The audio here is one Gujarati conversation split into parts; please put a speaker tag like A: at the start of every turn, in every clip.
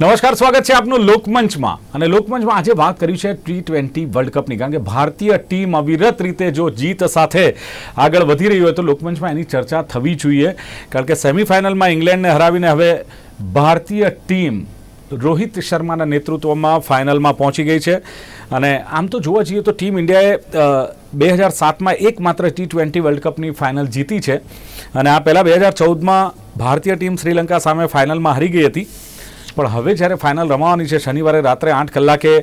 A: નમસ્કાર, સ્વાગત છે આપનું લોકમંચમાં. અને લોકમંચમાં આજે વાત કરી છે ટી ટ્વેન્ટી વર્લ્ડ કપની કારણ કે ભારતીય ટીમ અવિરત રીતે જો જીત સાથે આગળ વધી રહી હોય તો લોકમંચમાં એની ચર્ચા થવી જોઈએ, કારણ કે સેમિફાઇનલમાં ઇંગ્લેન્ડને હરાવીને હવે ભારતીય ટીમ રોહિત શર્માના નેતૃત્વમાં ફાઇનલમાં પહોંચી ગઈ છે. અને આમ તો જોવા જઈએ તો ટીમ ઇન્ડિયાએ બે હજાર સાતમાં એકમાત્ર ટી ટ્વેન્ટી વર્લ્ડ કપની ફાઇનલ જીતી છે. અને આ પહેલાં બે હજાર ચૌદમાં ભારતીય ટીમ શ્રીલંકા સામે ફાઇનલમાં હારી ગઈ હતી. પણ હવે જ્યારે ફાઇનલ રમાવાની છે, શનિવારે રાત્રે આઠ કલાકે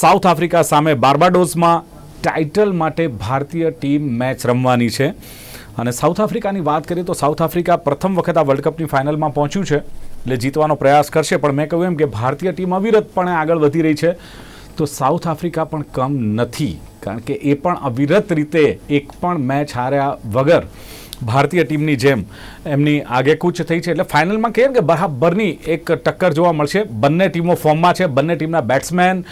A: સાઉથ આફ્રિકા સામે બાર્બાડોસમાં ટાઇટલ માટે ભારતીય ટીમ મેચ રમવાની છે. અને સાઉથ આફ્રિકાની વાત કરીએ તો સાઉથ આફ્રિકા પ્રથમ વખત આ વર્લ્ડ કપની ફાઇનલમાં પહોંચ્યું છે. એટલે જીતવાનો પ્રયાસ કરશે, પણ મેં કહ્યું એમ કે ભારતીય ટીમ અવિરતપણે આગળ વધી રહી છે. તો સાઉથ આફ્રિકા પણ કમ નથી, કારણ કે એ પણ અવિરત રીતે એક પણ મેચ હાર્યા વગર ભારતીય ટીમની જેમ એમની આગેકૂચ થઈ છે. એટલે ફાઇનલમાં કહીએ કે બરાબરની એક ટક્કર જોવા મળશે. બંને ટીમો ફોર્મમાં છે. બંને ટીમના બેટ્સમેન,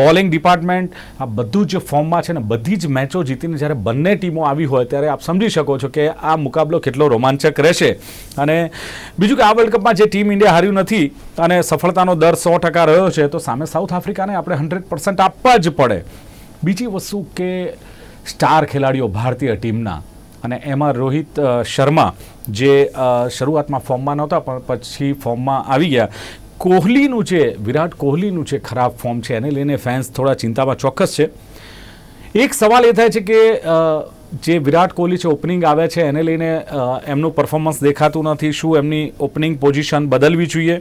A: બોલિંગ ડિપાર્ટમેન્ટ, આ બધું જ ફોર્મમાં છે ને બધી જ મેચો જીતીને જ્યારે બંને ટીમો આવી હોય ત્યારે આપ સમજી શકો છો કે આ મુકાબલો કેટલો રોમાંચક રહેશે. અને બીજું કે આ વર્લ્ડ કપમાં જે ટીમ ઇન્ડિયા હાર્યું નથી અને સફળતાનો દર સો ટકા રહ્યો છે, તો સામે સાઉથ આફ્રિકાને આપણે હંડ્રેડ પર્સન્ટ આપવા જ પડે. બીજી વસ્તુ કે સ્ટાર ખેલાડીઓ ભારતીય ટીમના અને એમાં રોહિત શર્મા જે શરૂઆતમાં ફોર્મમાં નહોતા, પણ પછી ફોર્મમાં આવી ગયા. કોહલીનું જે, વિરાટ કોહલીનું જે ખરાબ ફોર્મ છે, એને લઈને ફેન્સ થોડા ચિંતામાં ચોક્કસ છે. એક સવાલ એ થાય છે કે જે વિરાટ કોહલી છે, ઓપનિંગ આવે છે, એને લઈને એમનું પરફોર્મન્સ દેખાતું નથી, શું એમની ઓપનિંગ પોઝિશન બદલવી જોઈએ?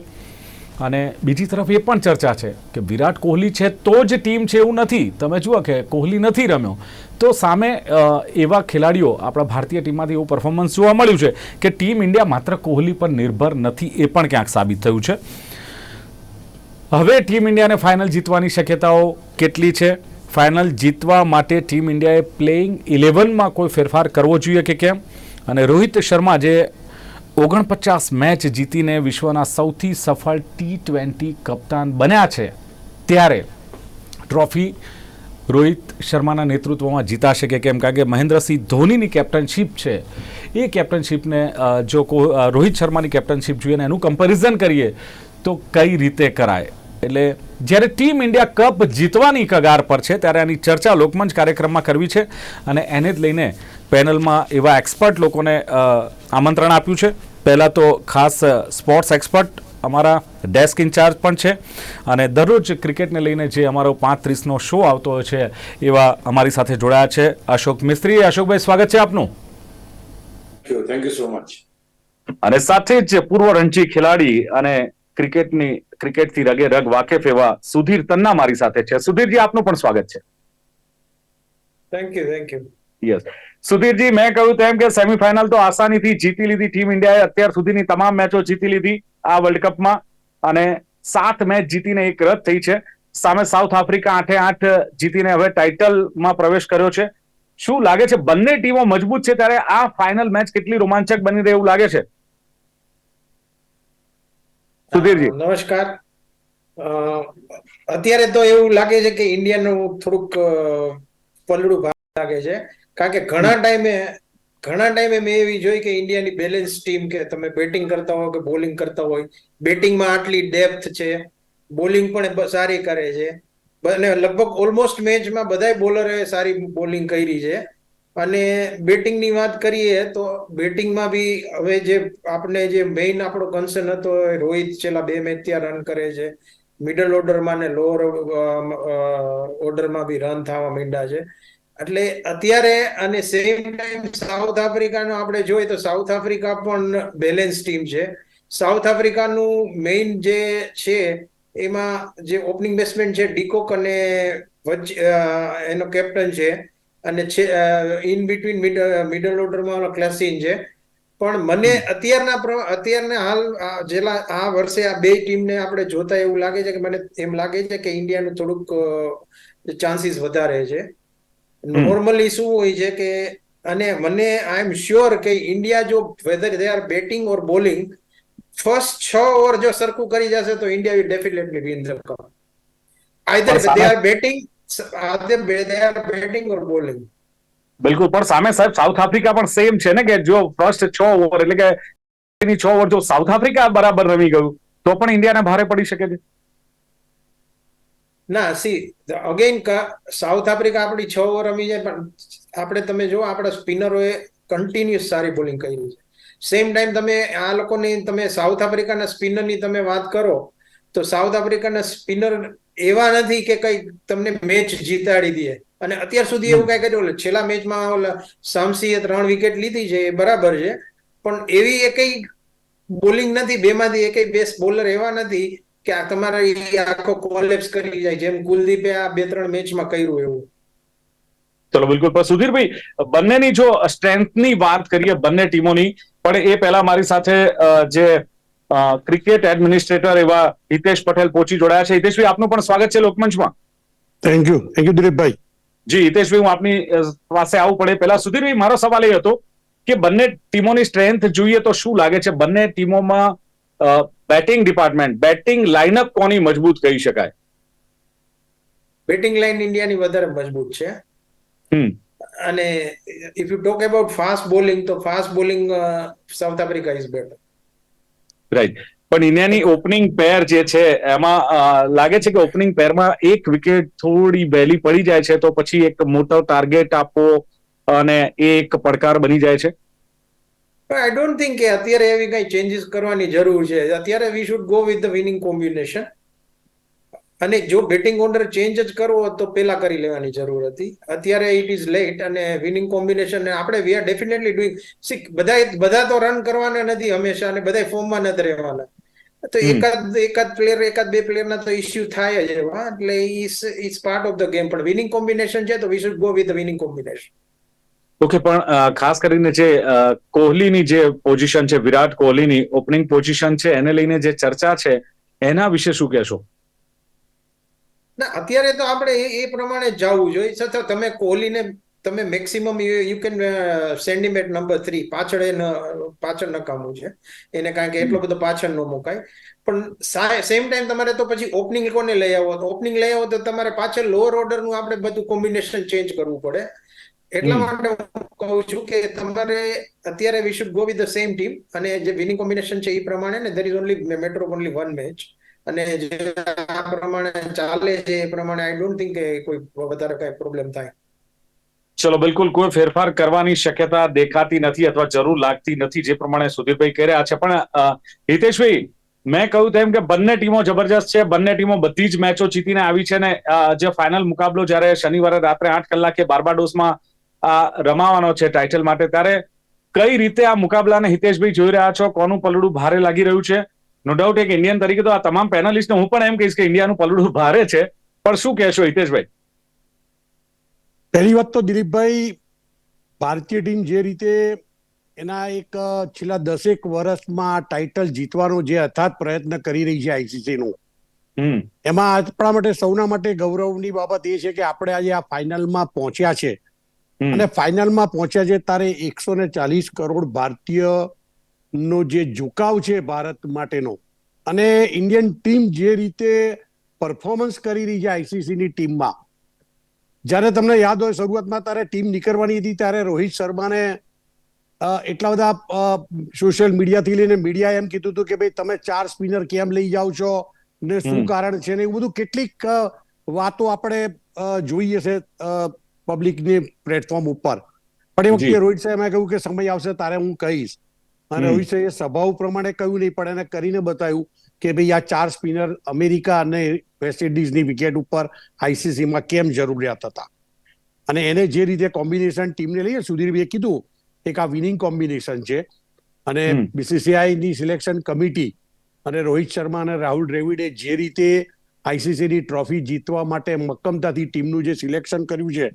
A: અને બીજી તરફ એ પણ ચર્ચા છે કે વિરાટ કોહલી છે તો જ ટીમ છે એવું નથી. તમે જુઓ કે કોહલી નથી રમ્યો. તો સામે એવા ખેલાડીઓ આપણા ભારતીય ટીમમાંથી એવું પરફોર્મન્સ જોવા મળ્યું છે કે ટીમ ઇન્ડિયા માત્ર કોહલી પર નિર્ભર નથી એ પણ ક્યાંક સાબિત થયું છે. હવે ટીમ ઇન્ડિયાને ફાઇનલ જીતવાની શક્યતાઓ કેટલી છે? ફાઇનલ જીતવા માટે ટીમ ઇન્ડિયાએ પ્લેઇંગ ઇલેવનમાં કોઈ ફેરફાર કરવો જોઈએ કે કેમ? અને રોહિત શર્મા જે ઓગણપચાસ મેચ જીતીને વિશ્વના સૌથી સફળ ટી ટ્વેન્ટી કપ્તાન બન્યા છે. ત્યારે ટ્રોફી રોહિત શર્માના નેતૃત્વમાં જીતાશે કે કેમ? કારણ કે મહેન્દ્રસિંહ ધોનીની કેપ્ટનશીપ છે. એ કેપ્ટનશીપને જો રોહિત શર્માની કેપ્ટનશીપ જોઈએ ને એનું કમ્પેરિઝન કરીએ, તો કઈ રીતે કરાય? એટલે જ્યારે ટીમ ઇન્ડિયા કપ જીતવાની કગાર પર છે, ત્યારે આની ચર્ચા લોકમંચ કાર્યક્રમમાં કરવી છે અને એને જ લઈને પેનલમાં એવા એક્સપર્ટ લોકોને આમંત્રણ આપ્યું છે. પહેલાં તો ખાસ સ્પોર્ટ્સ એક્સપર્ટ અમારા ડેસ્ક ઇન્ચાર્જ પણ છે અને દરરોજ ક્રિકેટને લઈને જે અમારો પાંચ ત્રીસનો શો આવતો હોય છે એવા અમારી સાથે જોડાયા છે. અશોક મિસ્ત્રી અશોકભાઈ સ્વાગત છે આપનું.
B: થેન્ક યુ સો મચ
A: અને સાથે જ પૂર્વ રણજી ખેલાડી અને ક્રિકેટની ક્રિકેટથી રગે રગ વાકેફ એવા સુધીર તન્ના મારી સાથે છે. સુધીરજી આપનું પણ સ્વાગત છે.
C: Thank you thank you
A: yes સુધીરજી મેં કહ્યું તેમ કે સેમીફાઇનલ તો આસાનીથી જીતી લીધી ટીમ ઇન્ડિયાએ અત્યાર સુધીની તમામ મેચો જીતી લીધી આ વર્લ્ડ કપમાં અને સાત મેચ જીતીને એક રદ થઈ છે. સામે સાઉથ આફ્રિકા આઠે આઠ જીતીને હવે ટાઇટલમાં પ્રવેશ કર્યો છે. શું લાગે છે બંને ટીમો મજબૂત છે ત્યારે આ ફાઇનલ મેચ કેટલી રોમાંચક બની રહે એવું લાગે છે? સુધીરજી
C: નમસ્કાર. અત્યારે તો એવું લાગે છે કે ઇન્ડિયાનું થોડુંક પલડું ભાગ લાગે છે. કારણ કે ઘણા ટાઈમે ઘણા ટાઈમે મેં એવી જોઈ કે ઇન્ડિયાની બેલેન્સ ટીમ કે તમે બેટિંગ કરતા હોય કે બોલિંગ કરતા હોય બેટિંગમાં આટલી ડેપ્થ છે બોલિંગ પણ સારી કરે છે. અને લગભગ ઓલમોસ્ટ મેચમાં બધાય બોલરે સારી બોલિંગ કરી છે. અને બેટિંગની વાત કરીએ તો બેટિંગમાં બી હવે જે આપણે જે મેઇન આપણો કન્સર્ન હતો રોહિત છેલ્લા બે મેચ ત્યાં રન કરે છે. મિડલ ઓર્ડરમાં ને લોઅર ઓર્ડરમાં બી રન થવા માંડ્યા છે. એટલે અત્યારે અને સેમ ટાઈમ સાઉથ આફ્રિકાનો આપણે જોઈએ તો સાઉથ આફ્રિકા પણ બેલેન્સ ટીમ છે. સાઉથ આફ્રિકાનું મેઇન જે છે એમાં જે ઓપનિંગ બેટ્સમેન છે ડીકોક અને એનો કેપ્ટન છે અને છે ઇન બિટવીન મિડલ ઓર્ડરમાં ક્લાસીન છે. પણ મને અત્યારના પ્ર- અત્યારના હાલ જેલા આ વર્ષે આ બે ટીમને આપણે જોતા એવું લાગે છે કે મને એમ લાગે છે કે ઇન્ડિયાનું થોડુંક ચાન્સીસ વધારે છે. નોર્મલી શું હોય છે કે અને મને આઈ એમ શ્યોર કે ઇન્ડિયા જો whether they are batting or bowling first છ ઓવર જો સરખું કરી જશે તો India will definitely win the cup either they are batting either they are batting or bowling
A: બિલકુલ પણ સામે સાહેબ સાઉથ આફ્રિકા પણ સેમ છે ને કે જો ફર્સ્ટ છ ઓવર એટલે કે છ ઓવર જો સાઉથ આફ્રિકા બરાબર રમી ગયું તો પણ ઇન્ડિયાને ભારે પડી શકે છે.
C: ના સી અગેન સાઉથ આફ્રિકા આપણી છ ઓવર રમી જાય, પણ આપણે તમે જો આપણા સ્પિનરોએ કન્ટિન્યુઅસ સારી બોલિંગ કરી છે. સેમ ટાઈમ તમે આ લોકોની, તમે સાઉથ આફ્રિકાના સ્પિનરની તમે વાત કરો, તો સાઉથ આફ્રિકાના સ્પિનર એવા નથી કે કઈ તમને મેચ જીતાડી દે. અને અત્યાર સુધી એવું કઈ કર્યું છેલ્લા મેચમાં ઓલા સામસીએ ત્રણ વિકેટ લીધી છે, એ બરાબર છે. પણ એવી એકઈ બોલિંગ નથી, બેમાંથી એકઈ બેસ્ટ બોલર એવા નથી કે આ તમારા આખો કોલેપ્સ કરી જાય જેમ કુલદીપે આ બે ત્રણ મેચમાં કર્યું એવું.
A: ચલો બિલકુલ. પણ સુધીરભાઈ બંનેની જો સ્ટ્રેન્થની વાત કરીએ બંને ટીમોની પણ એ પહેલા મારી સાથે જે ક્રિકેટ એડમિનિસ્ટ્રેટર એવા હિતેશ પટેલ પહોંચી જોડાયા છે. હિતેશભાઈ આપનું પણ સ્વાગત છે લોકમંચમાં.
D: થેન્ક યુ થેન્ક યુ દિલીપભાઈ.
A: જી હિતેશભાઈ હું આપની પાસે આવું પડે. પહેલા સુધીરભાઈ મારો સવાલ એ હતો કે બંને ટીમોની સ્ટ્રેન્થ જોઈએ તો શું લાગે છે? બંને ટીમોમાં બેટિંગ ડિપાર્ટમેન્ટ બેટિંગ લાઇનઅપ કોની મજબૂત કહી શકાય?
C: બેટિંગ લાઇન ઇન્ડિયાની વધારે મજબૂત છે.
A: હમ.
C: અને if you talk about fast bowling તો fast bowling South Africa is better
A: right પણ ઇન્ડિયાની ઓપનિંગ પેર જે છે એમાં લાગે છે કે ઓપનિંગ પેરમાં એક વિકેટ થોડી વહેલી પડી જાય છે તો પછી એક મોટો ટાર્ગેટ આપવો અને એ એક પડકાર બની જાય છે?
C: આઈ ડોન્ટ થિંક કે અત્યારે એવી કઈ ચેન્જીસ કરવાની જરૂર છે. અત્યારે we should go with the winning combination અને જો બેટિંગ ઓર્ડર ચેન્જ જ કરવો તો પેલા કરી લેવાની જરૂર હતી. અત્યારે ઇટ ઇઝ લેટ અને વિનિંગ કોમ્બિનેશન આપણે we are definitely doing see બધા બધા તો રન કરવાના નથી હંમેશા અને બધા ફોર્મમાં નથી રહેવાના. તો એકાદ એકાદ પ્લેયર એકાદ બે પ્લેયરના તો ઇસ્યુ થાય જ એવા. એટલે is is part of the game પણ વિનિંગ કોમ્બિનેશન છે તો we should go with winning combination
A: okay, પણ ખાસ કરીને જે કોહલીની જે પોઝિશન છે, વિરાટ કોહલીની ઓપનિંગ પોઝિશન છે, એને લઈને જે ચર્ચા છે, એના વિશે શું કહેશો?
C: ના, અત્યારે તો આપણે એ પ્રમાણે જવું જોઈએ. છતાં તમે કોહલીને, તમે maximum you can send number three પાછળ એ પાછળ નકામું છે. એને કારણ કે એટલો બધો પાછળ ન મુકાય. પણ સેમ ટાઈમ તમારે તો પછી ઓપનિંગ કોને લઈ આવો? ઓપનિંગ લઈ આવો તો તમારે પાછળ લોઅર ઓર્ડરનું આપણે બધું કોમ્બિનેશન ચેન્જ કરવું પડે. એટલા માટે હું કહું છું કે તમારે અત્યારે we should go with the same team અને જે વિનિંગ કોમ્બિનેશન છે એ પ્રમાણે ને there is only metro only one match અને જે આ પ્રમાણે ચાલે છે એ પ્રમાણે આઈ ડોન્ટ થિંક કે કોઈ વધારે કઈ પ્રોબ્લેમ થાય.
A: ચલો બિલકુલ કોઈ ફેરફાર કરવાની શક્યતા દેખાતી નથી અથવા જરૂર લાગતી નથી જે પ્રમાણે સુધીરભાઈ કહી રહ્યા છે. પણ હિતેશભાઈ મેં કહ્યું તેમ કે બંને ટીમો જબરજસ્ત છે બંને ટીમો બધી જ મેચો જીતીને આવી છે ને જે ફાઇનલ મુકાબલો જ્યારે શનિવારે રાત્રે આઠ કલાકે બાર્બાડોસમાં આ રમાવાનો છે ટાઇટલ માટે. ત્યારે કઈ રીતે આ મુકાબલાને હિતેશભાઈ જોઈ રહ્યા છો? કોનું પલડું ભારે લાગી રહ્યું છે? નો ડાઉટ એક ઇન્ડિયન તરીકે તો આ તમામ પેનલિસ્ટને હું પણ એમ કહીશ કે ઇન્ડિયાનું પલડું ભારે છે. પણ શું કહેશો હિતેશભાઈ?
D: પહેલી વાત તો દિલીપભાઈ ભારતીય ટીમ જે રીતે એના એક છેલ્લા દસેક વર્ષમાં ટાઇટલ જીતવાનો જે અથાત પ્રયત્ન કરી રહી છે આઈસીસી નું
A: હમ.
D: એમાં આપણા માટે સૌના માટે ગૌરવની બાબત એ છે કે આપણે આજે આ ફાઇનલમાં પહોંચ્યા છે. અને ફાઇનલમાં પહોંચ્યા છે તારે એકસો ને ચાલીસ કરોડ ભારતીય નો જે ઝુકાવ છે ભારત માટેનો. અને ઇન્ડિયન ટીમ જે રીતે પરફોર્મન્સ કરી રહી છે આઈસીસી ની ટીમમાં. જ્યારે તમને યાદ હોય શરૂઆતમાં તારે ટીમ નીકળવાની હતી ત્યારે રોહિત શર્માને એટલા બધા સોશિયલ મીડિયાથી લઈને મીડિયા એમ કીધું હતું કે ભાઈ તમે ચાર સ્પિનર કેમ લઈ જાઓ છો ને શું કારણ છે ને એવું બધું કેટલીક વાતો આપણે જોઈએ છે પબ્લિકની પ્લેટફોર્મ ઉપર. પણ એ વખતે રોહિત સાહેબ કહ્યું કે સમય આવશે તારે હું કહીશ. અને રોહિત શર્માએ સ્વભાવ પ્રમાણે કહ્યું નહીં પણ એને કરીને બતાવ્યું કે ભાઈ આ ચાર સ્પિનર અમેરિકા અને વેસ્ટ ઇન્ડિઝની વિકેટ ઉપર આઈસીસીમાં કેમ જરૂરિયાત હતા? અને એને જે રીતે કોમ્બિનેશન ટીમને લઈએ સુધીરભાઈએ કીધું એક આ વિનિંગ કોમ્બિનેશન છે. અને
A: બીસીસીઆઈની
D: બીસીસીઆઈ ની સિલેક્શન કમિટી અને રોહિત શર્મા અને રાહુલ દ્રેવિડે જે રીતે આઈસીસીની ની ટ્રોફી જીતવા માટે મક્કમતાથી ટીમનું જે સિલેક્શન કર્યું છે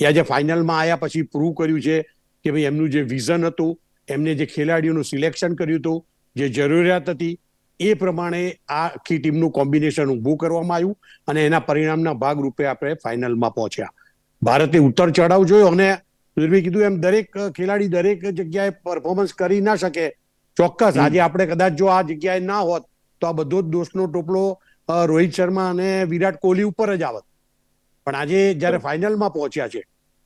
D: એ આજે ફાઇનલમાં આવ્યા પછી પ્રૂવ કર્યું છે કે ભાઈ એમનું જે વિઝન હતું એમને જે ખેલાડીઓનું સિલેક્શન કર્યું હતું જે જરૂરિયાત હતી એ પ્રમાણે આ આખી ટીમનું કોમ્બિનેશન ઊભું કરવામાં આવ્યું અને એના પરિણામના ભાગરૂપે આપણે ફાઇનલમાં પહોંચ્યા. ભારતે ઉત્તર ચઢાવ જોયો અને સુધીરભાઈ કીધું એમ દરેક ખેલાડી દરેક જગ્યાએ પરફોર્મન્સ કરી ના શકે. ચોક્કસ આજે આપણે કદાચ જો આ જગ્યાએ ના હોત તો આ બધો જ દોષનો ટોપલો રોહિત શર્મા અને વિરાટ કોહલી ઉપર જ આવત. પણ આજે જ્યારે ફાઇનલમાં પહોંચ્યા છે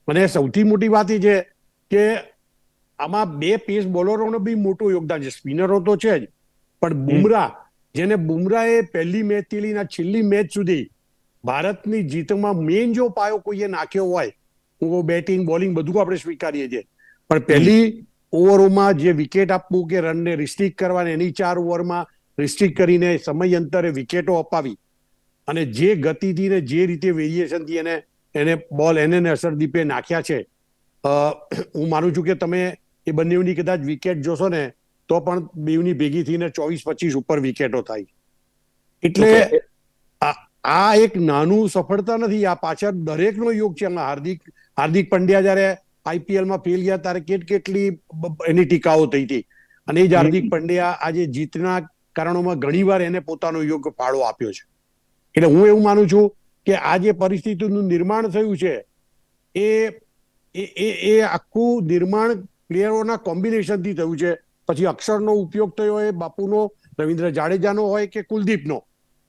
D: અને સૌથી મોટી વાત એ છે કે આમાં બે પેસ બોલરોનું બી મોટું યોગદાન છે. સ્પિનરો તો છે જ પણ બુમરાહ જેને બુમરાએ પહેલી મેચથી લઈને છેલ્લી મેચ સુધી ભારતની જીતમાં મેઇન જો પાયો કોઈએ નાખ્યો હોય હું બેટિંગ બોલિંગ બધું આપણે સ્વીકારીએ છીએ. પણ પહેલી ઓવરોમાં જે વિકેટ આપવું કે રનને રિસ્ટ્રિક્ટ કરવાની એની ચાર ઓવરમાં રિસ્ટ્રિક્ટ કરીને સમય અંતરે વિકેટો અપાવી અને જે ગતિથી ને જે રીતે વેરિએશનથી એને એને બોલ એને ને અસરદીપે નાખ્યા છે હું માનું છું કે તમે એ બંનેની કદાચ વિકેટ જોશો ને તો પણ બેવની ભેગી થઈને ચોવીસ પચીસ ઉપર વિકેટો થાય. એટલે આ એક નાનું સફળતા નથી આ પાછળ દરેકનો યોગ છે. હાર્દિક હાર્દિક પંડ્યા જ્યારે આઈપીએલમાં ફેલ ગયા ત્યારે કેટ કેટલી એની ટીકાઓ થઈ હતી. અને એ જ હાર્દિક પંડ્યા આજે જીતના કારણોમાં ઘણીવાર એને પોતાનો યોગ ફાળો આપ્યો છે. એટલે હું એવું માનું છું કે આ જે પરિસ્થિતિનું નિર્માણ થયું છે એ એ એ- આખું નિર્માણ પ્લેયરોના કોમ્બિનેશનથી થયું છે. પછી અક્ષરનો ઉપયોગ થયો એ બાપુનો રવિન્દ્ર જાડેજાનો હોય કે કુલદીપનો.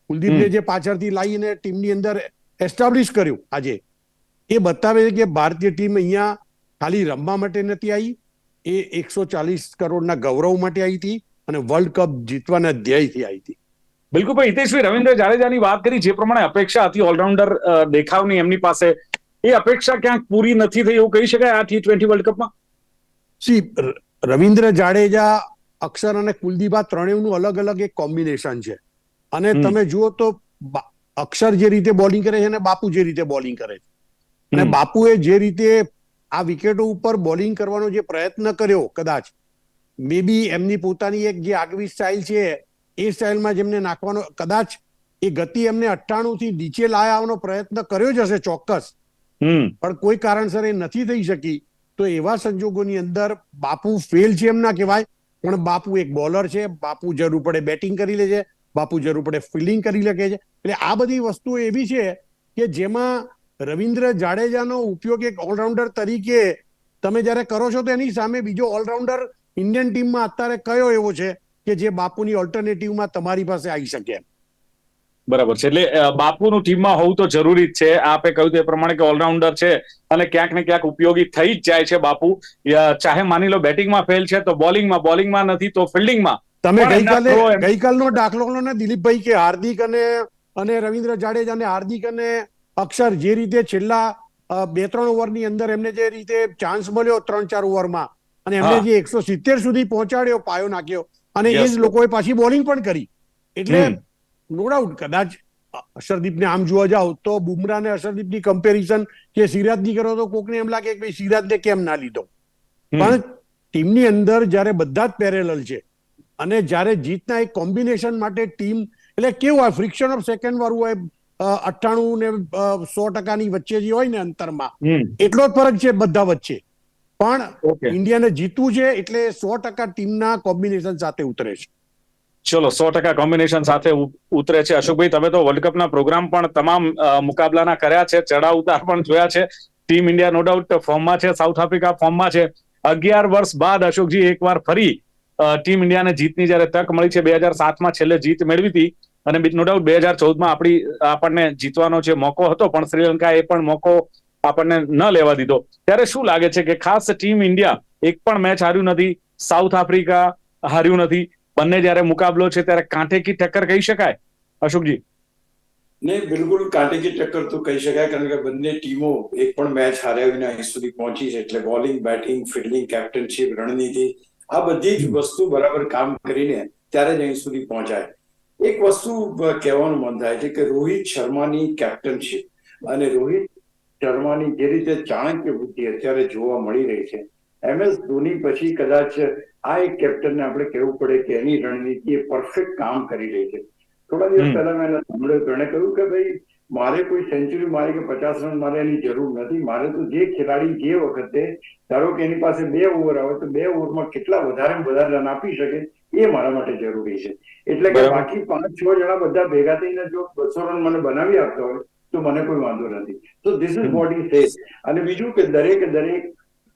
D: કુલદીપને જે પાછળથી લાવીને ટીમની અંદર એસ્ટાબ્લિશ કર્યું આજે. એ બતાવે છે કે ભારતીય ટીમ અહીંયા ખાલી રમવા માટે નથી આવી એ એકસો ચાલીસ કરોડના ગૌરવ માટે આવી હતી અને વર્લ્ડ કપ જીતવાના ધ્યેયથી આવી હતી.
A: બિલકુલ ભાઈ હિતેશભાઈ રવિન્દ્ર જાડેજાની વાત કરી જે પ્રમાણે અપેક્ષા હતી ઓલરાઉન્ડર દેખાવની એમની પાસે એ અપેક્ષા ક્યાંક પૂરી નથી થઈ એવું કહી શકાય આ ટી ટ્વેન્ટી વર્લ્ડ કપમાં
D: સી રવિન્દ્ર જાડેજા અક્ષર અને કુલદીપ આ ત્રણેયનું અલગ અલગ એક કોમ્બિનેશન છે. અને તમે જુઓ તો અક્ષર જે રીતે બોલિંગ કરે છે અને બાપુ જે રીતે બોલિંગ કરે છે. અને બાપુએ જે રીતે આ વિકેટો ઉપર બોલિંગ કરવાનો જે પ્રયત્ન કર્યો કદાચ મે બી એમની પોતાની એક જે આગવી સ્ટાઇલ છે એ સ્ટાઇલમાં જેમને નાખવાનો કદાચ એ ગતિ એમને અઠ્ઠાણું થી નીચે લાવવાનો પ્રયત્ન કર્યો જ હશે ચોક્કસ.
A: હમ.
D: પણ કોઈ કારણસર એ નથી થઈ શકી તો એવા સંજોગોની અંદર બાપુ ફેલ છે એમ ના કહેવાય પણ બાપુ એક બોલર છે બાપુ જરૂર પડે બેટિંગ કરી લે છે બાપુ જરૂર પડે ફિલ્ડિંગ કરી શકે છે. એટલે આ બધી વસ્તુઓ એવી છે કે જેમાં રવિન્દ્ર જાડેજાનો ઉપયોગ એક ઓલરાઉન્ડર તરીકે તમે જ્યારે કરો છો તો એની સામે બીજો ઓલરાઉન્ડર ઇન્ડિયન ટીમમાં અત્યારે કયો એવો છે? કે જે બાપુની ઓલ્ટરનેટિવમાં તમારી પાસે આવી શકે
A: બરાબર છે. એટલે બાપુનું ટીમમાં હોવું તો જરૂરી જ છે. આપે કહ્યું તે પ્રમાણે કે ઓલરાઉન્ડર છે અને ક્યાંક ને ક્યાંક ઉપયોગી થઈ જ જાય છે બાપુ. ચાહે માની લો બેટિંગમાં ફેલ છે તો બોલિંગમાં બોલિંગમાં નથી તો ફિલ્ડિંગમાં
D: તમે ગઈકાલે ગઈકાલનો દાખલો લો ને દિલીપભાઈ કે હાર્દિક અને અને રવિન્દ્ર જાડેજા અને હાર્દિક અને અક્ષર જે રીતે છેલ્લા બે ત્રણ ઓવરની અંદર એમને જે રીતે ચાન્સ મળ્યો ત્રણ ચાર ઓવરમાં અને એમને. જે એકસો સિત્તેર સુધી પહોંચાડ્યો પાયો નાખ્યો અને એ. જ લોકોએ પાછી બોલિંગ પણ કરી. એટલે નો ડાઉટ કદાચ અક્ષરદીપને આમ જોવા જાવ તો બુમરા અને અશરદીપની કમ્પેરિઝન કે સિરાજની કરો તો કોકને એમ લાગે કે ભાઈ સિરાજને કેમ ના લીધો. પણ ટીમની અંદર જ્યારે બધા જ પેરેલલ છે અને જ્યારે જીતના એક કોમ્બિનેશન માટે ટીમ એટલે કેવું હોય ફ્રિક્શન ઓફ સેકન્ડ વાળું હોય અઠ્ઠાણું ને સો ટકાની વચ્ચે જે હોય ને અંતરમાં એટલો જ ફરક છે બધા વચ્ચે. પણ ઇન્ડિયાને જીતવું છે એટલે સો ટકા ટીમના કોમ્બિનેશન સાથે ઉતરે છે.
A: ચલો સો ટકા કોમ્બિનેશન સાથે ઉતરે છે. અશોકભાઈ તમે તો વર્લ્ડ કપના પ્રોગ્રામ પણ તમામ મુકાબલાના કર્યા છે. ચડાવ ઉતાર પણ જોયા છે. ટીમ ઇન્ડિયા નો ડાઉટ ફોર્મમાં છે. સાઉથ આફ્રિકા ફોર્મમાં છે. અગિયાર વર્ષ બાદ અશોકજી એકવાર ફરી ટીમ ઇન્ડિયાને જીતની જ્યારે તક મળી છે બે હજાર સાતમાં છેલ્લે જીત મેળવી હતી. અને નો ડાઉટ બે હજાર ચૌદમાં આપણી આપણને જીતવાનો જે મોકો હતો પણ શ્રીલંકા એ પણ મોકો આપણને ન લેવા દીધો. ત્યારે શું લાગે છે કે ખાસ ટીમ ઇન્ડિયા એક પણ મેચ હાર્યું નથી સાઉથ આફ્રિકા હાર્યું નથી. બંને જયારે મુકાબલો છે ત્યારે કાંઠે કી ટક્કર કહી શકાય? અશોકજી.
B: નહીં, બિલકુલ કાંટે કી ટક્કર તો કહી શકાય, કારણ કે બંને ટીમો એક પણ મેચ હાર્યા વિના અહીં સુધી પહોંચી છે. એટલે બોલિંગ બેટિંગ ફિલ્ડિંગ કેપ્ટનશીપ રણનીતિ, આ બધી જ વસ્તુ બરાબર કામ કરીને ત્યારે જ અહીં સુધી પહોંચાય. એક વસ્તુ કહેવાનું મન થાય છે કે રોહિત શર્માની કેપ્ટનશીપ અને રોહિત શર્માની જે રીતે ચાણક્ય બુદ્ધિ અત્યારે જોવા મળી રહી છે. એમ એસ ધોની પછી કદાચ આ એક કેપ્ટનને આપણે કહેવું પડે કે એની રણનીતિ એ પરફેક્ટ કામ કરી રહી છે. થોડા દિવસ પહેલા મેં સાંભળ્યું તો કહ્યું કે ભાઈ મારે કોઈ સેન્ચુરી મારે કે પચાસ રન મારે એની જરૂર નથી. મારે તો જે ખેલાડી જે વખતે ધારો કે એની પાસે બે ઓવર આવે તો બે ઓવરમાં કેટલા વધારે વધારે રન આપી શકે એ મારા માટે જરૂરી છે. એટલે કે બાકી પાંચ છ જણા બધા ભેગા થઈને જો બસો રન મને બનાવી આપતા હોય તો મને કોઈ વાંધો નથી. તો this is what is says અને બીજું કે દરેક દરેક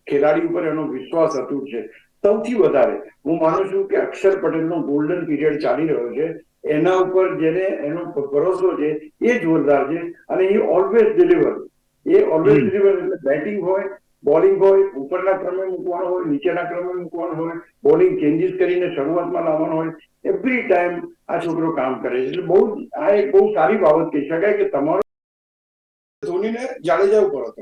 B: ખેલાડી ઉપર એનો વિશ્વાસ અતૂટ છે. સૌથી વધારે હું માનું છું કે અક્ષર પટેલનો ગોલ્ડન પીરિયડ ચાલી રહ્યો છે. એના ઉપર જેને એનો ભરોસો છે એ જોરદાર છે અને એ ઓલવેઝ ડિલિવર એ ઓલવેઝ ડિલિવર એટલે બેટિંગ હોય બોલિંગ હોય ઉપરના ક્રમે મૂકવાનો હોય નીચેના ક્રમે મૂકવાનો હોય બોલિંગ ચેન્જીસ કરીને શરૂઆતમાં લાવવાનો હોય એવરી ટાઈમ આ છોકરો કામ કરે છે. એટલે બહુ આ એક બહુ સારી બાબત કહી શકાય કે તમારો ધોનીને જાડેજા ઉપર હતો.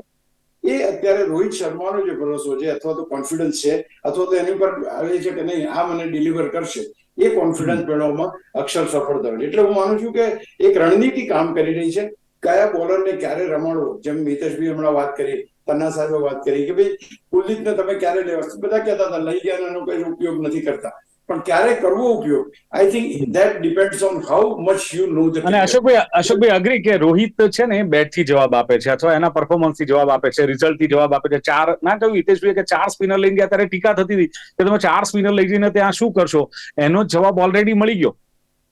B: એ અત્યારે રોહિત શર્માનો જે ભરોસો છે, અથવા તો કોન્ફિડન્સ છે, અથવા તો એની પર આવે છે કે નહીં, આ મને ડિલિવર કરશે. એ કોન્ફિડન્સ મેળવવામાં અક્ષર સફળ થયો એટલે હું માનું છું કે એક રણનીતિ કામ કરી રહી છે. કયા બોલરને ક્યારે રમાડવો? જેમ મિતેશભાઈ હમણાં વાત કરી તન્ના સાહેબે વાત કરી કે ભાઈ કુલદીપને તમે ક્યારે લેવા? બધા કહેતા હતા, લઈ ગયા એનો કોઈ ઉપયોગ નથી કરતા. પણ ક્યારે કરવો ઉપયોગ? I think that depends on how much you know the
A: અને અશોકભાઈ અશોકભાઈ અગ્રી કે રોહિત છે ને બેટથી જવાબ આપે છે અથવા એના પરફોર્મન્સથી જવાબ આપે છે રિઝલ્ટથી જવાબ આપે છે. ચાર ના કહ્યું હિતેશભાઈ કે ચાર સ્પિનર લઈને ગયા ત્યારે ટીકા થતી હતી. કે તમે ચાર સ્પિનર લઈ જઈને ત્યાં શું કરશો? એનો જવાબ ઓલરેડી મળી ગયો.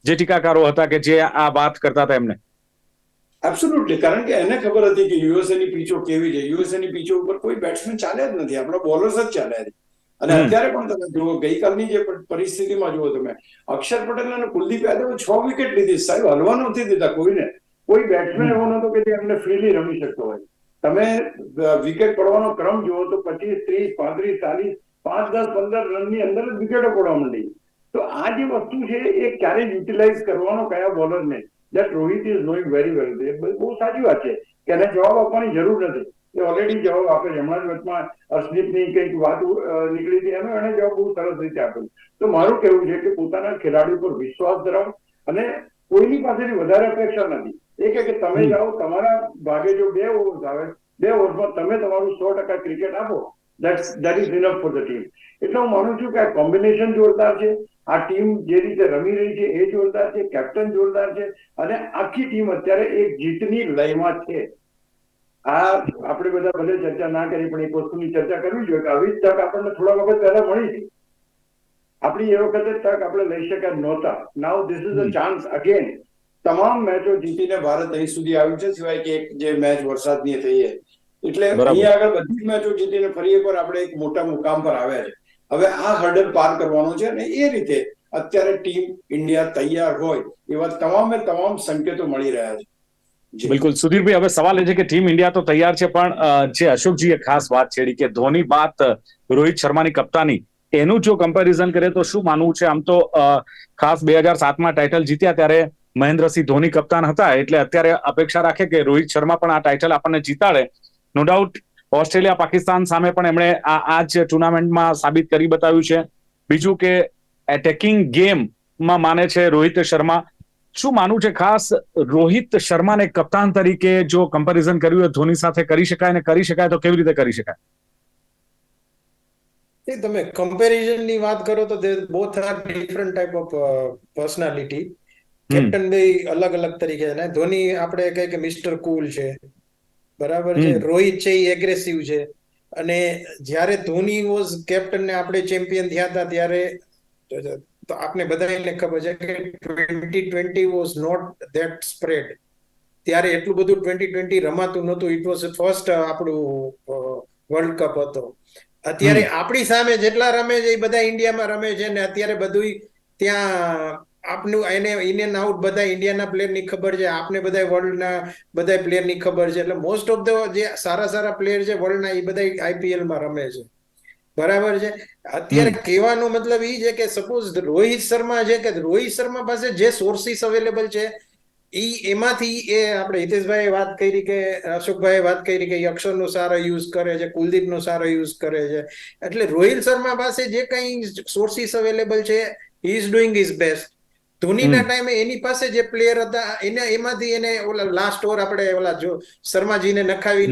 A: જે ટીકાકારો હતા કે જે આ વાત કરતા હતા એમને.
B: એબ્સોલ્યુટલી કારણ કે એને ખબર હતી કે યુએસએ ની પીચો કેવી છે. યુએસએ ની પીચો ઉપર કોઈ બેટ્સમેન ચાલ્યા જ નથી. આપણા બોલર્સ જ ચાલ્યા છે. અને અત્યારે પણ તમે જુઓ ગઈકાલની જે પરિસ્થિતિમાં જુઓ તમે અક્ષર પટેલ અને કુલદીપ યાદવે છ વિકેટ લીધી. સાહેબ હલવા નથી દીધા કોઈને. કોઈ બેટ્સમેન એવો નતો કે જે એમને ફ્રીલી રમી શકતો હોય. તમે વિકેટ પડવાનો ક્રમ જુઓ તો પચીસ ત્રીસ પાંત્રીસ ચાલીસ પાંચ દસ પંદર રનની અંદર જ વિકેટો પડવા માંડી. તો આ જે વસ્તુ છે એ ક્યારે યુટિલાઇઝ કરવાનો કયા બોલરને that Rohit is knowing very well બહુ સાચી વાત છે કે એને જવાબ આપવાની જરૂર નથી. એ ઓલરેડી જવાબ આપે છે. હમણાં જ વચમાં અર્શદીપની કંઈક વાત નીકળી હતી. એનો એને જવાબ બહુ સરસ રીતે આપ્યો. તો મારું કહેવું છે કે પોતાના ખેલાડી પર વિશ્વાસ ધરાવો અને કોઈની પાસેથી વધારે અપેક્ષા નથી. એ કે તમે જાઓ તમારા ભાગે જો બે ઓવર્સ આવે બે ઓવરમાં તમે તમારું સો ટકા ક્રિકેટ આપો. That is enough for the team એટલે હું માનું છું કે આ કોમ્બિનેશન જોરદાર છે. આ ટીમ જે રીતે રમી રહી છે એ જોરદાર છે. કેપ્ટન જોરદાર છે. અને આખી ટીમ અત્યારે એક જીતની લયમાં છે. આ આપણે બધા ભલે ચર્ચા ના કરી પણ એક વસ્તુની ચર્ચા કરવી જોઈએ કે આવી જ તક આપણને થોડા વખત પહેલા મળી હતી. આપણી એ વખતે તક આપણે લઈ શક્યા નહોતા. Now this is a chance again તમામ મેચો જીતીને ભારત અહીં સુધી આવ્યું છે સિવાય કે એક જે મેચ વરસાદની થઈ છે એટલે અહીંયા આગળ બધી જ મેચો જીતીને ફરી એકવાર આપણે એક મોટા મુકામ પર આવ્યા છે. હવે આ હર્ડલ પાર કરવાનો છે અને એ રીતે અત્યારે ટીમ ઇન્ડિયા તૈયાર હોય એવા તમામે તમામ સંકેતો મળી રહ્યા છે.
A: બિલકુલ. સુધીરભાઈ, હવે સવાલ એ છે કે ટીમ ઇન્ડિયા તો તૈયાર છે, પણ જે અશોકજીએ ખાસ વાત છેડી કે ધોની બાદ રોહિત શર્માની કપ્તાની, એનું જો કમ્પેરિઝન કરીએ તો શું માનવું છે? આમ તો ખાસ બે હજાર સાતમાં ટાઇટલ જીત્યા ત્યારે મહેન્દ્રસિંહ ધોની કપ્તાન હતા, એટલે અત્યારે અપેક્ષા રાખે કે રોહિત શર્મા પણ આ ટાઇટલ આપણને જીતાડે. નો ડાઉટ ઓસ્ટ્રેલિયા, પાકિસ્તાન સામે પણ એમણે આ આ જ ટુર્નામેન્ટમાં સાબિત કરી બતાવ્યું છે. બીજું કે એટેકિંગ ગેમમાં માને છે રોહિત શર્મા શું માનવું છે ખાસ રોહિત શર્માને કપ્તાન તરીકે જો કમ્પેરિઝન કર્યું હોય ધોની સાથે કરી શકાય અને કરી શકાય તો કેવી રીતે કરી શકાય?
C: એ તમે કમ્પેરિઝનની વાત કરો તો they both are different type of personality captain બે અલગ અલગ તરીકે ને. ધોની આપણે કહે કે મિસ્ટર કુલ છે. બરાબર છે. રોહિત છે એ એગ્રેસિવ છે. અને જ્યારે ધોની વોઝ કેપ્ટન ને આપણે ચેમ્પિયન થયા હતા ત્યારે તો આપને બધાને ખબર છે કે twenty twenty was not that spread ત્યારે એટલું બધું ટ્વેન્ટી ટ્વેન્ટી રમાતું નહોતું. ઇટ વોઝ ફર્સ્ટ આપણું વર્લ્ડ કપ હતો. અત્યારે આપણી સામે જેટલા રમે છે એ બધા ઇન્ડિયામાં રમે છે ને અત્યારે બધું ત્યાં આપનું એને ઇન એન્ડ આઉટ બધા ઇન્ડિયાના પ્લેયરની ખબર છે આપને બધા વર્લ્ડના બધા પ્લેયરની ખબર છે. એટલે મોસ્ટ ઓફ ધ જે સારા સારા પ્લેયર છે વર્લ્ડના એ બધા આઈપીએલમાં રમે છે. બરાબર છે. અત્યારે કહેવાનો મતલબ એ છે કે સપોઝ રોહિત શર્મા છે કે રોહિત શર્મા પાસે જે સોર્સિસ અવેલેબલ છે ઈ એમાંથી એ આપણે હિતેશભાઈ વાત કરી કે અશોકભાઈ વાત કરી કે યક્ષરનો સારો યુઝ કરે છે કુલદીપનો સારો યુઝ કરે છે. એટલે રોહિત શર્મા પાસે જે કઈ સોર્સિસ અવેલેબલ છે he is doing is best ધોનીના ટાઈમે એની પાસે જે પ્લેયર હતા એને એમાંથી એને ઓલા લાસ્ટ ઓવર આપણે ઓલા જો શર્માજીને નખાવી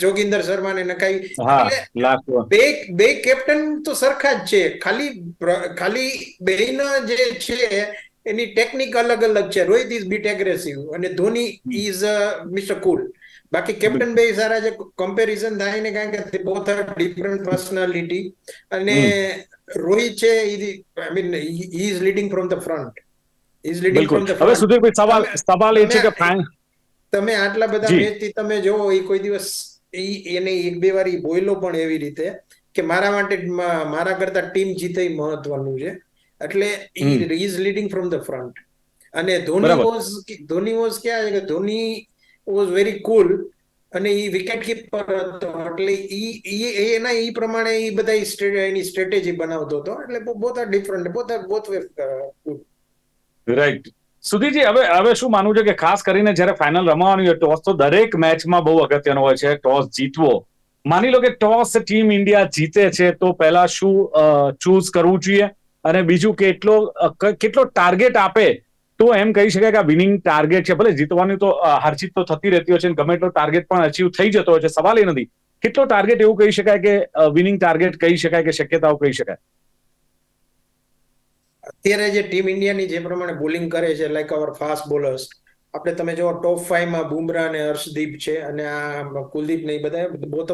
D: જોગિંદર,
C: શર્માને નખાવી. બે બે કેપ્ટન તો સરખા જ છે. ખાલી ખાલી બેયના જે છે એની ટેકનિક અલગ અલગ છે. રોહિત ઇઝ બીટ એગ્રેસિવ અને ધોની ઇઝ મિસ્ટર કુલ બાકી કેપ્ટન બે સારા જે કમ્પેરિઝન થાય ને કારણ કે બોથ આર ડિફરન્ટ પર્સનાલિટી અને રોહિત છે I mean he is leading from the front is leading from the
A: હવે સુધીરભાઈ સવાલ સવાલ એ છે કે
C: તમે- આટલા બધા
A: જી.
C: મેચથી તમે જોવો એ કોઈ દિવસ એને એક બે વાર બોયલો પણ એવી રીતે કે મારા માટે મારા કરતા ટીમ જીતે મહત્વનું છે. એટલે is leading from the front અને ધોની વોઝ ધોની વોઝ ક્યાં છે કે ધોની વોઝ વેરી કુલ અને એ વિકેટ કીપર હતો. એટલે એ- એના ઈ પ્રમાણે એ બધા એની સ્ટ્રેટેજી બનાવતો હતો. એટલે both are different both are both way
A: right Sudhirji હવે હવે શું માનવું છે કે ખાસ કરીને જ્યારે ફાઇનલ રમવાની હોય, ટોસ તો દરેક મેચમાં બહુ અગત્યનો હોય છે. ટોસ જીતવો. માની લો કે ટોસ ટીમ ઇન્ડિયા જીતે છે, તો પહેલા શું ચૂઝ કરવું જોઈએ? અને બીજું કેટલો કેટલો ટાર્ગેટ આપે તો એમ કહી શકાય કે આ વિનિંગ ટાર્ગેટ છે. ભલે જીતવાની તો હારજીત તો થતી રહેતી હોય છે ગમે એટલો ટાર્ગેટ પણ અચીવ થઈ જતો હોય છે. સવાલ એ નથી. કેટલો ટાર્ગેટ એવું કહી શકાય કે વિનિંગ ટાર્ગેટ કહી શકાય કે શક્યતાઓ કહી શકાય?
C: અત્યારે જે ટીમ ઇન્ડિયાની જે પ્રમાણે બોલિંગ કરે છે લાઈક અવર ફાસ્ટ બોલર્સ આપણે તમે જો ટોપ ફાઈવમાં બુમરાહ અને હર્ષદીપ છે અને આ કુલદીપ ને એ બધા both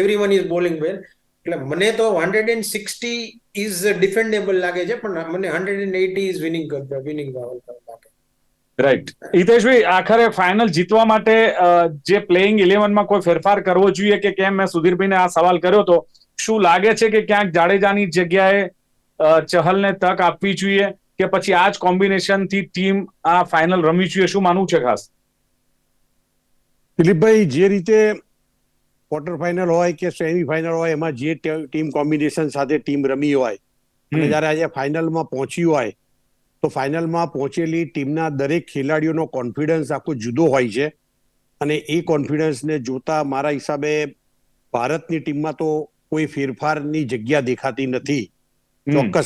C: every one is bowling well એટલે મને તો hundred and sixty is defendable લાગે છે, પણ મને hundred and eighty is winning winning લાગે
A: રાઈટ હિતેશભાઈ આખરે ફાઇનલ જીતવા માટે જે પ્લેઇંગ ઇલેવનમાં કોઈ ફેરફાર કરવો જોઈએ કે કેમ? મેં સુધીરભાઈને આ સવાલ કર્યો તો શું લાગે છે કે ક્યાંક જાડેજાની જગ્યાએ ચહલને તક આપવી જોઈએ કે પછી આ જ કોમ્બિનેશનથી ટીમ આ ફાઇનલ રમવી જોઈએ? શું માનવું છે ખાસ?
D: દિલીપભાઈ જે રીતે ક્વાર્ટર ફાઇનલ હોય કે સેમી ફાઇનલ હોય એમાં જે ટીમ કોમ્બિનેશન સાથે ટીમ રમી હોય અને જ્યારે આજે ફાઇનલમાં પહોંચી હોય તો ફાઇનલમાં પહોંચેલી ટીમના દરેક ખેલાડીઓનો કોન્ફિડન્સ આખો જુદો હોય છે. અને એ કોન્ફિડન્સને જોતા મારા હિસાબે ભારતની ટીમમાં તો કોઈ ફેરફારની જગ્યા દેખાતી નથી. ચોક્કસ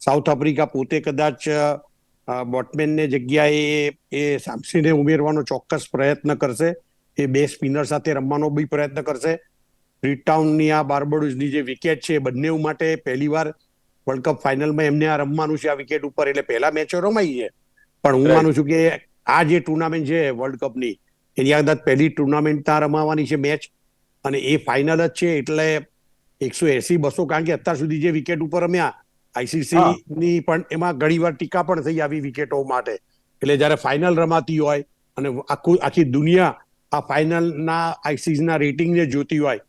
D: સાઉથ આફ્રિકા પોતે કદાચ બોટમેનને જગ્યાએ એ- સામસીને ઉમેરવાનો ચોક્કસ પ્રયત્ન કરશે. એ બે સ્પિનર સાથે રમવાનો બી પ્રયત્ન કરશે. ફ્રીટાઉનની આ બાર્બડોઝની જે વિકેટ છે એ બંને માટે પહેલીવાર વર્લ્ડ કપ ફાઇનલમાં એમને આ રમવાનું છે આ વિકેટ ઉપર. એટલે પહેલા મેચો રમાઈ છે. પણ હું માનું છું કે આ જે ટુર્નામેન્ટ છે વર્લ્ડ કપની એની અંદર પહેલી ટુર્નામેન્ટ ત્યાં રમાવાની છે મેચ અને એ ફાઇનલ જ છે એટલે એકસો એસી બસો કારણ કે અત્યાર સુધી જે વિકેટ ઉપર રમ્યા આઈસીસી ની પણ એમાં ઘણીવાર ટીકા પણ થઈ આવી વિકેટો માટે. એટલે જ્યારે ફાઇનલ રમાતી હોય અને આખું આખી દુનિયા આ ફાઇનલના આઈસીસીના રેટિંગને જોતી હોય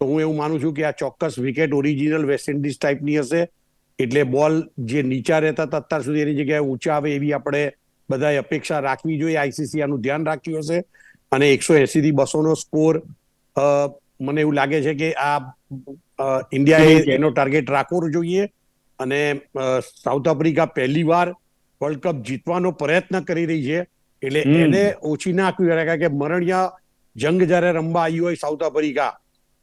D: તો હું એવું માનું છું કે આ ચોક્કસ વિકેટ ઓરિજિનલ વેસ્ટ ઇન્ડિઝ ટાઈપની હશે. એટલે બોલ જે નીચા રહેતા હતા અત્યાર સુધી એની જગ્યાએ ઊંચા આવે એવી આપણે બધાએ અપેક્ષા રાખવી જોઈએ આઈસીસી આનું ધ્યાન રાખ્યું હશે. અને એકસો એસી થી બસો નો સ્કોર મને એવું લાગે છે કે આ ઇન્ડિયાએ એનો ટાર્ગેટ રાખવો જોઈએ. અને સાઉથ આફ્રિકા પહેલી વાર વર્લ્ડ કપ જીતવાનો પ્રયત્ન કરી રહી છે. એટલે એને ઓછી ના કારણ કે મરણિયા જંગ જયારે રમવા આવી હોય સાઉથ આફ્રિકા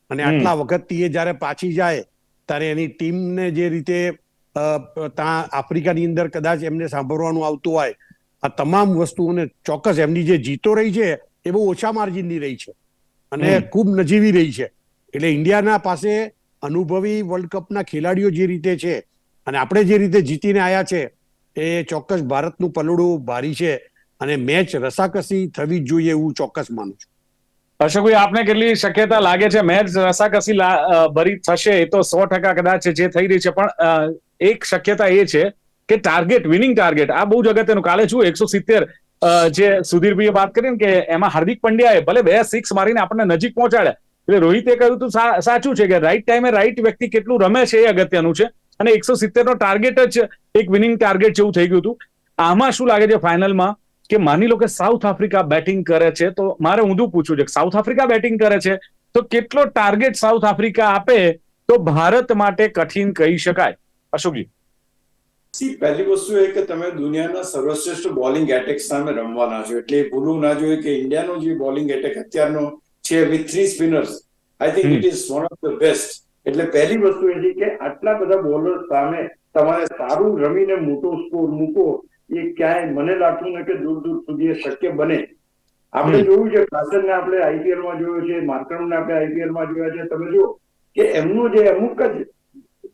D: અને
A: આટલા
D: આટલા વખતથી એ જયારે પાછી જાય ત્યારે એની ટીમને જે રીતે ત્યાં આફ્રિકાની અંદર કદાચ એમને સાંભળવાનું આવતું હોય આ તમામ વસ્તુઓને ચોક્કસ એમની જે જીતો રહી છે એ બહુ ઓછા માર્જિનની રહી છે. અને. ખૂબ નજીવી રહી છે. એટલે ઇન્ડિયાના પાસે અનુભવી વર્લ્ડ કપના ખેલાડીઓ જે રીતે છે અને આપણે જે રીતે જીતીને આવ્યા છે એ ચોક્કસ ભારતનું પલડું ભારી છે અને મેચ રસાકસી થવી જ જોઈએ એવું ચોક્કસ માનું છું.
A: અશોકભાઈ આપને કેટલી શક્યતા લાગે છે? મેચ રસાકસી ભરી થશે એ તો સો ટકા કદાચ જે થઈ રહી છે પણ એક શક્યતા એ છે કે ટાર્ગેટ વિનિંગ ટાર્ગેટ આ બહુ જ અગત્યનું. કાલે શું એકસો સિત્તેર જે સુધીરભાઈએ વાત કરી ને કે એમાં હાર્દિક પંડ્યાએ ભલે બે સિક્સ મારીને આપણને નજીક પહોંચાડ્યા એટલે રોહિતે કહ્યું તું સાચું છે કે રાઈટ ટાઈમે રાઈટ વ્યક્તિ કેટલું રમે છે એ અગત્યનું છે. અને એકસો સિત્તેર નો ટાર્ગેટ જ એક વિનિંગ ટાર્ગેટ જેવું થઈ ગયું હતું આમાં શું લાગે છે ફાઇનલમાં કે માની લો કે સાઉથ આફ્રિકા બેટિંગ કરે છે, તો મારે ઊંધું પૂછવું છે સાઉથ આફ્રિકા બેટિંગ કરે છે, તો કેટલો ટાર્ગેટ સાઉથ આફ્રિકા આપે, તો ભારત માટે કઠિન કહી શકાય. અશોકજી.
B: સી પહેલી વસ્તુ એ કે તમે દુનિયાના સર્વશ્રેષ્ઠ બોલિંગ એટેક સામે રમવાના છો. એટલે ભૂલવું ના જોઈએ કે ઇન્ડિયાનો જે બોલિંગ એટેક અત્યારનો છે with three spinners I think it is one of the best એટલે પહેલી વસ્તુ એ છે કે આટલા બધા બોલર સામે તમારે સારું રમીને મોટો સ્કોર મૂકો એ ક્યાંય મને લાગતું નથી કે દૂર દૂર સુધી એ શક્ય બને. આપણે જોયું છે ક્લાસનને આપણે આઈપીએલમાં જોયો છે માર્કરમને આપણે આઈપીએલમાં જોયા છે. તમે જો કે એમનું જે અમુક જ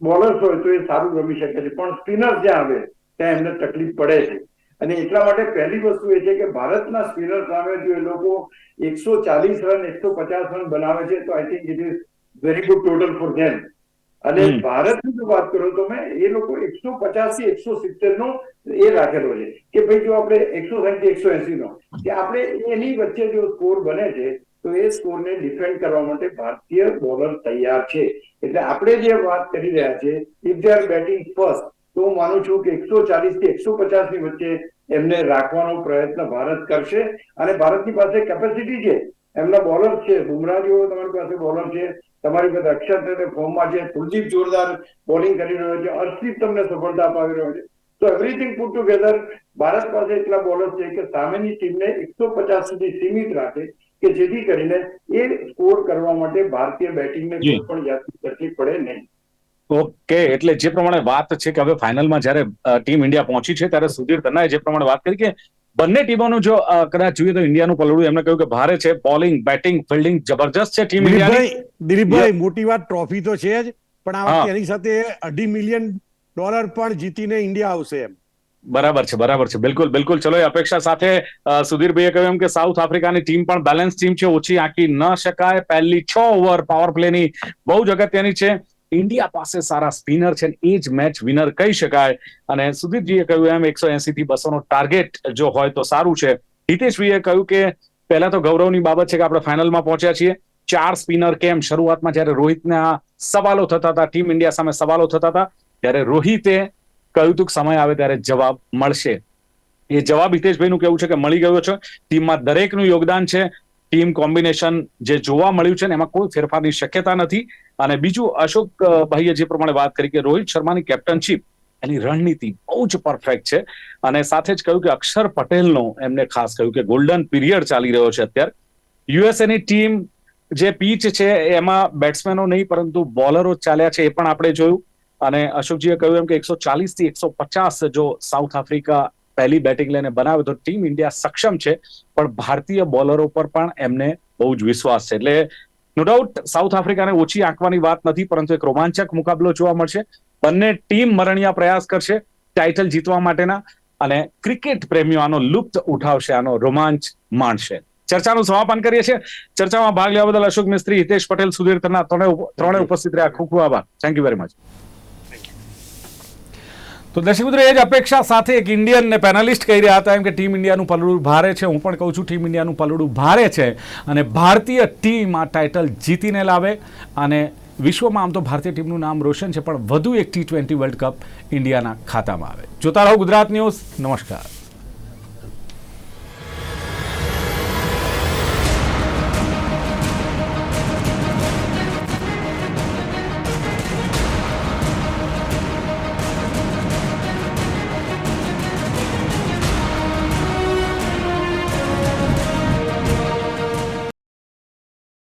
B: બોલર્સ હોય તો એ સારું રમી શકે છે. પણ સ્પિનર જ્યાં આવે ત્યાં એમને તકલીફ પડે છે. અને એટલા માટે પહેલી વસ્તુ એ છે કે ભારતના સ્પિનર સામે જો એ લોકો એકસો ચાલીસ રન એકસો પચાસ રન બનાવે છે તો I think it is very good total for them અને. ભારતની જો વાત કરો તમે એ લોકો એકસો પચાસથી એકસો સિત્તેર નો એ રાખેલો છે. કે ભાઈ જો આપણે એકસો સાઈઠથી એકસો એસી નો કે આપણે એની વચ્ચે જો સ્કોર બને છે તો એ સ્કોરને ડિફેન્ડ કરવા માટે ભારતીય બોલર તૈયાર છે. એટલે આપણે જે વાત કરી રહ્યા છે if they are batting first તો હું માનું છું કે એકસો ચાલીસથી એકસો પચાસની વચ્ચે એમને રાખવાનો પ્રયત્ન ભારત કરશે. અને ભારતની પાસે કેપેસિટી છે. એમના બોલર છે બુમરાહ જેવો તમારી પાસે બોલર છે. તમારી પાસે અક્ષર ફોર્મમાં છે. કુલદીપ જોરદાર બોલિંગ કરી રહ્યો છે. અર્શદીપ તમને સફળતા અપાવી રહ્યો છે. તો એવરીથિંગ પુટ ટુગેધર ભારત પાસે એટલા બોલર છે કે સામેની ટીમને એકસો પચાસ સુધી સીમિત રાખે કે જેથી કરીને એ સ્કોર કરવા માટે ભારતીય બેટિંગને કોઈ પણ જાતની તકલીફ પડે નહીં.
A: ઓકે એટલે જે પ્રમાણે વાત છે કે હવે ફાઇનલમાં જ્યારે ટીમ ઇન્ડિયા પહોંચી છે ત્યારે સુધીર તન્નાએ જે પ્રમાણે વાત કરી કે બંને ટીમોનું જો કદાચ જોઈએ તો ઇન્ડિયાનું પલડું એમને કહ્યું કે ભારે છે બોલિંગ બેટિંગ ફિલ્ડિંગ જબરજસ્ત છે ટીમ ઇન્ડિયા
D: દિલીપભાઈ દિલીપભાઈ મોટી વાત ટ્રોફી તો છે જ પણ આ. વખતે એની સાથે અઢી મિલિયન ડોલર પણ જીતીને ઇન્ડિયા આવશે એમ.
A: બરાબર છે બરાબર છે. બિલકુલ બિલકુલ. ચલો, એ અપેક્ષા સાથે સુધીરભાઈએ કહ્યું એમ કે સાઉથ આફ્રિકાની ટીમ પણ બેલેન્સ ટીમ છે, ઓછી આંકી ન શકાય. પહેલી છ ઓવર પાવર પ્લેની બહુ જ અગત્યની છે. ઇન્ડિયા પાસે સારા સ્પિનર છે એ જ મેચ વિનર કહી શકાય. અને સુધીરજીએ કહ્યું એમ, એકસો એસી થી બસો નો ટાર્ગેટ જો હોય તો સારું છે. હિતેશભાઈએ કહ્યું કે પહેલા તો ગૌરવની બાબત છે કે આપણે ફાઇનલમાં પહોંચ્યા છીએ. ચાર સ્પિનર કેમ? શરૂઆતમાં જ્યારે રોહિતના સવાલો થતા હતા ટીમ ઇન્ડિયા સામે સવાલો થતા હતા ત્યારે રોહિતે કહ્યું હતું કે સમય આવે ત્યારે જવાબ મળશે. એ જવાબ હિતેશભાઈનું કેવું છે કે મળી ગયો છે? ટીમમાં દરેકનું યોગદાન છે. ટીમ કોમ્બિનેશન જે જોવા મળ્યું છે ને એમાં કોઈ ફેરફારની શક્યતા નથી. અને બીજું અશોક ભાઈએ જે પ્રમાણે વાત કરી કે રોહિત શર્માની કેપ્ટનશીપ, એની રણનીતિ બહુ જ પરફેક્ટ છે. અને સાથે જ કહ્યું કે અક્ષર પટેલનો એમને ખાસ કહ્યું કે ગોલ્ડન પીરિયડ ચાલી રહ્યો છે અત્યારે. યુએસએની ટીમ જે પીચ છે, એમાં બેટ્સમેનો નહીં, પરંતુ બોલરો ચાલ્યા છે, એ પણ આપણે જોયું. અને અશોકજીએ કહ્યું એમ કે એકસો ચાલીસથી એકસો પચાસ જો સાઉથ આફ્રિકા પહેલી બેટિંગ લઈને બનાવે તો ટીમ ઇન્ડિયા સક્ષમ છે, પણ ભારતીય બોલરો પર પણ એમને બહુ જ વિશ્વાસ છે. એટલે નો ડાઉટ સાઉથ આફ્રિકાને ઓછી આંકવાની વાત નથી, પરંતુ એક રોમાંચક મુકાબલો જોવા મળશે. બંને ટીમ મરણિયા પ્રયાસ કરશે ટાઇટલ જીતવા માટેના અને ક્રિકેટ પ્રેમીઓ આનો લુપ્ત ઉઠાવશે, આનો રોમાંચ માણશે. ચર્ચાનું સમાપન કરીએ છીએ. ચર્ચામાં ભાગ લેવા બદલ અશોક મિસ્ત્રી, હિતેશ પટેલ, સુધીર ત્રણે ત્રણે ઉપસ્થિત રહ્યા. ખૂબ ખૂબ આભાર. થેન્ક યુ વેરી મચ તો દર્શક મિત્રો, એ જ અપેક્ષા સાથે એક ઇન્ડિયનને પેનલિસ્ટ કહી રહ્યા હતા. એમ કે ટીમ ઇન્ડિયાનું પલડું ભારે છે. હું પણ કહું છું, ટીમ ઇન્ડિયાનું પલડું ભારે છે અને ભારતીય ટીમ આ ટાઇટલ જીતીને લાવે અને વિશ્વમાં આમ તો ભારતીય ટીમનું નામ રોશન છે, પણ વધુ એક ટી ટ્વેન્ટી વર્લ્ડ કપ ઇન્ડિયાના ખાતામાં આવે. જોતા રહો ગુજરાત ન્યૂઝ. નમસ્કાર.